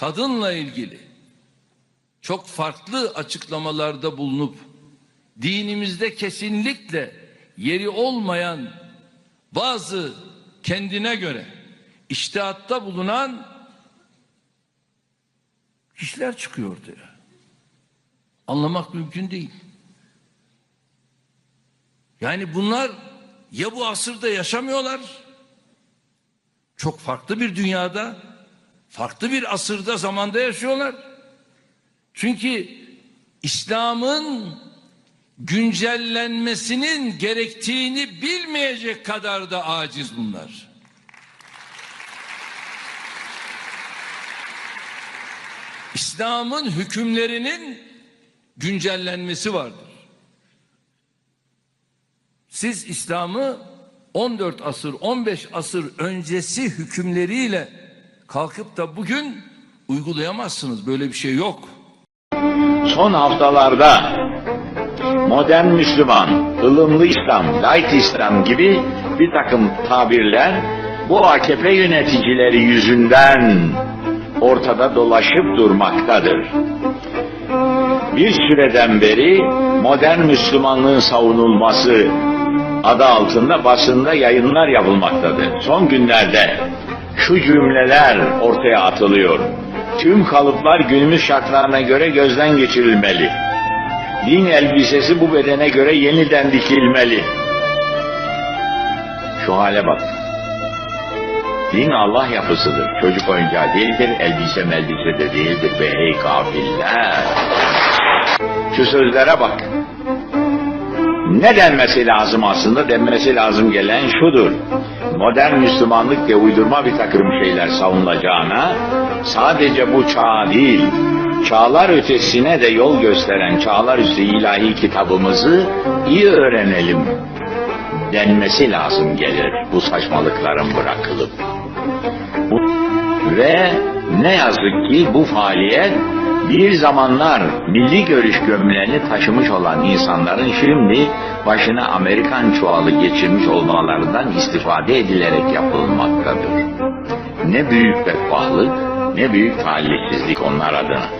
kadınla ilgili çok farklı açıklamalarda bulunup dinimizde kesinlikle yeri olmayan bazı kendine göre iştihatta bulunan kişiler çıkıyor ortaya. Anlamak mümkün değil. Yani bunlar ya bu asırda yaşamıyorlar, çok farklı bir dünyada, farklı bir asırda, zamanda yaşıyorlar. Çünkü İslam'ın güncellenmesinin gerektiğini bilmeyecek kadar da aciz bunlar. İslam'ın hükümlerinin güncellenmesi vardır. Siz İslam'ı 14 asır, 15 asır öncesi hükümleriyle kalkıp da bugün uygulayamazsınız. Böyle bir şey yok. Son haftalarda modern Müslüman, ılımlı İslam, light İslam gibi bir takım tabirler bu AKP yöneticileri yüzünden ortada dolaşıp durmaktadır. Bir süreden beri modern Müslümanlığın savunulması adı altında basında yayınlar yapılmaktadır. Son günlerde şu cümleler ortaya atılıyor. Tüm kalıplar günümüz şartlarına göre gözden geçirilmeli. Din elbisesi bu bedene göre yeniden dikilmeli. Şu hale bak. Din Allah yapısıdır. Çocuk oyuncağı değildir, elbise melbise de değildir be ey kafirler. Şu sözlere bak. Ne denmesi lazım aslında? Denmesi lazım gelen şudur. Modern Müslümanlık diye uydurma bir takım şeyler savunulacağına sadece bu çağ değil, çağlar ötesine de yol gösteren çağlar üstü ilahi kitabımızı iyi öğrenelim denmesi lazım gelir bu saçmalıkların bırakılıp. Ve ne yazık ki bu faaliyet bir zamanlar milli görüş gömleğini taşımış olan insanların şimdi başına Amerikan çuvalı geçirmiş olmalarından istifade edilerek yapılmaktadır. Ne büyük bedbahtlık, ne büyük talihsizlik onlar adına.